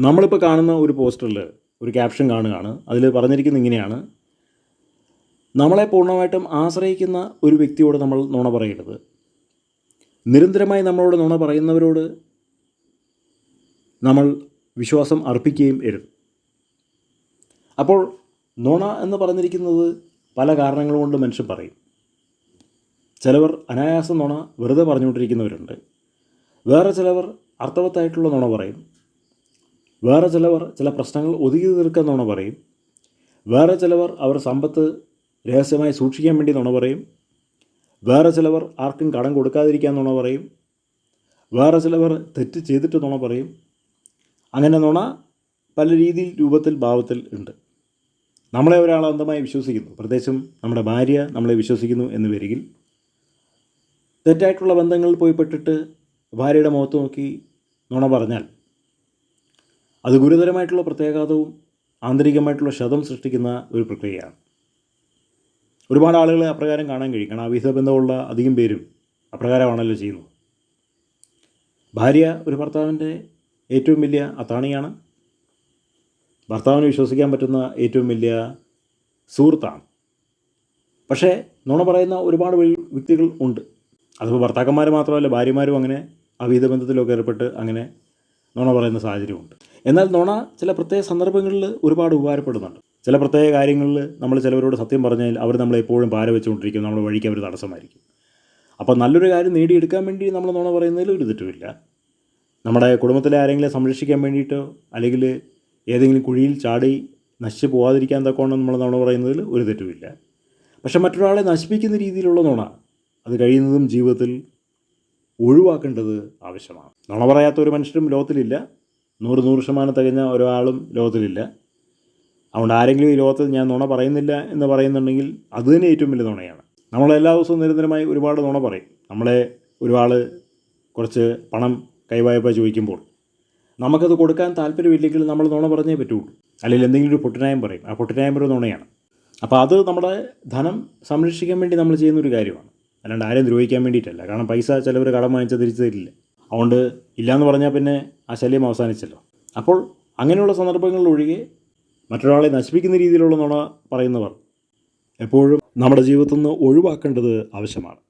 നമ്മളിപ്പോൾ കാണുന്ന ഒരു പോസ്റ്ററിൽ ഒരു ക്യാപ്ഷൻ കാണുകയാണ്. അതിൽ പറഞ്ഞിരിക്കുന്നത് ഇങ്ങനെയാണ്. നമ്മളെ പൂർണമായിട്ടും ആശ്രയിക്കുന്ന ഒരു വ്യക്തിയോട് നമ്മൾ നുണ പറയരുത്. നിരന്തരമായി നമ്മളോട് നുണ പറയുന്നവരോട് നമ്മൾ വിശ്വാസം അർപ്പിക്കുകയും അരുത് അപ്പോൾ നുണ എന്ന് പറഞ്ഞിരിക്കുന്നത് പല കാരണങ്ങൾ കൊണ്ട് മനുഷ്യൻ പറയും. ചിലവർ അനായാസം നുണ വെറുതെ പറഞ്ഞുകൊണ്ടിരിക്കുന്നവരുണ്ട്. വേറെ ചിലവർ അർത്ഥവത്തായിട്ടുള്ള നുണ പറയും. വേറെ ചിലവർ ചില പ്രശ്നങ്ങൾ ഒതുക്കി തീർക്കാൻ നുണ പറയും. വേറെ ചിലവർ അവർ സമ്പത്ത് രഹസ്യമായി സൂക്ഷിക്കാൻ വേണ്ടി നുണ പറയും. വേറെ ചിലവർ ആർക്കും കടം കൊടുക്കാതിരിക്കാൻ നുണ പറയും. വേറെ ചിലവർ തെറ്റ് ചെയ്തിട്ട് നുണ പറയും. അങ്ങനെ നുണ പല രീതിയിൽ രൂപത്തിൽ ഭാവത്തിൽ ഉണ്ട്. നമ്മളെ ഒരാൾ അന്ധമായി വിശ്വസിക്കുന്നു. പ്രത്യേകിച്ചും നമ്മുടെ ഭാര്യ നമ്മളെ വിശ്വസിക്കുന്നു എന്ന് വരികിൽ തെറ്റായിട്ടുള്ള ബന്ധങ്ങളിൽ പോയി പെട്ടിട്ട് ഭാര്യയുടെ മുഖത്ത് നോക്കി നുണ പറഞ്ഞാൽ അത് ഗുരുതരമായിട്ടുള്ള പ്രത്യാഘാതവും ആന്തരികമായിട്ടുള്ള ക്ഷതം സൃഷ്ടിക്കുന്ന ഒരു പ്രക്രിയയാണ്. ഒരുപാട് ആളുകളെ അപ്രകാരം കാണാൻ കഴിയും. കാരണം അവിഹിത ബന്ധമുള്ള അധികം പേരും അപ്രകാരമാണല്ലോ ചെയ്യുന്നത്. ഭാര്യ ഒരു ഭർത്താവിന്റെ ഏറ്റവും വലിയ അത്താണിയാണ്. ഭർത്താവിന് വിശ്വസിക്കാൻ പറ്റുന്ന ഏറ്റവും വലിയ സുഹൃത്താണ്. പക്ഷേ നുണ പറയുന്ന ഒരുപാട് വ്യക്തികൾ ഉണ്ട്. അതിപ്പോൾ ഭർത്താക്കന്മാർ മാത്രമല്ല ഭാര്യമാരും അങ്ങനെ അവിഹിത ബന്ധത്തിലൊക്കെ ഏർപ്പെട്ട് അങ്ങനെ നുണ പറയുന്ന സാഹചര്യമുണ്ട്. എന്നാൽ നുണ ചില പ്രത്യേക സന്ദർഭങ്ങളിൽ ഒരുപാട് ഉപകാരപ്പെടുന്നുണ്ട്. ചില പ്രത്യേക കാര്യങ്ങളിൽ നമ്മൾ ചിലവരോട് സത്യം പറഞ്ഞാൽ അവർ നമ്മളെ എപ്പോഴും പാര വെച്ചുകൊണ്ടിരിക്കും നമ്മുടെ വഴിക്ക് അവർ തടസ്സമായിരിക്കും. അപ്പോൾ നല്ലൊരു കാര്യം നേടിയെടുക്കാൻ വേണ്ടി നമ്മൾ നുണ പറയുന്നതിൽ ഒരു തെറ്റുമില്ല നമ്മുടെ കുടുംബത്തിലെ ആരെങ്കിലും സംരക്ഷിക്കാൻ വേണ്ടിയിട്ടോ അല്ലെങ്കിൽ ഏതെങ്കിലും കുഴിയിൽ ചാടി നശിച്ചു പോകാതിരിക്കാൻ തക്കോണം നമ്മൾ നുണ പറയുന്നതിൽ ഒരു തെറ്റുമില്ല പക്ഷേ മറ്റൊരാളെ നശിപ്പിക്കുന്ന രീതിയിലുള്ള നുണ അത് കഴിയുന്നതും ജീവിതത്തിൽ ഒഴിവാക്കേണ്ടത് ആവശ്യമാണ്. നുണ പറയാത്ത ഒരു മനുഷ്യരും ലോകത്തിലില്ല. നൂറ് നൂറ് ശതമാനം തികഞ്ഞ ഒരാളും ലോകത്തിലില്ല. അതുകൊണ്ട് ആരെങ്കിലും ഈ ലോകത്തിൽ ഞാൻ നുണ പറയുന്നില്ല എന്ന് പറയുന്നുണ്ടെങ്കിൽ അത് തന്നെ ഏറ്റവും വലിയ നുണയാണ്. നമ്മൾ എല്ലാ ദിവസവും നിരന്തരമായി ഒരുപാട് നുണ പറയും. നമ്മളെ ഒരാൾ കുറച്ച് പണം കൈവായ്പ ചോദിക്കുമ്പോൾ നമുക്കത് കൊടുക്കാൻ താല്പര്യമില്ലെങ്കിൽ നമ്മൾ നുണ പറഞ്ഞേ പറ്റുള്ളൂ. അല്ലെങ്കിൽ എന്തെങ്കിലും ഒരു പൊട്ടിനായം പറയും. ആ പൊട്ടിനായം ഒരു നുണയാണ്. അപ്പോൾ അത് നമ്മുടെ ധനം സംരക്ഷിക്കാൻ വേണ്ടി നമ്മൾ ചെയ്യുന്ന ഒരു കാര്യമാണ്. അല്ലാണ്ട് ആരെയും ദ്രോഹിക്കാൻ വേണ്ടിയിട്ടല്ല. കാരണം പൈസ ചിലവർ കടം വാങ്ങിച്ചാൽ തിരിച്ചു തരില്ല. അതുകൊണ്ട് ഇല്ലയെന്ന് പറഞ്ഞാൽ പിന്നെ ആ ശല്യം അവസാനിച്ചല്ലോ. അപ്പോൾ അങ്ങനെയുള്ള സന്ദർഭങ്ങളിൽ ഒഴികെ മറ്റൊരാളെ നശിപ്പിക്കുന്ന രീതിയിലുള്ള നുണ പറയുന്നവർ എപ്പോഴും നമ്മുടെ ജീവിതത്തിൽ നിന്ന് ഒഴിവാക്കേണ്ടത് ആവശ്യമാണ്.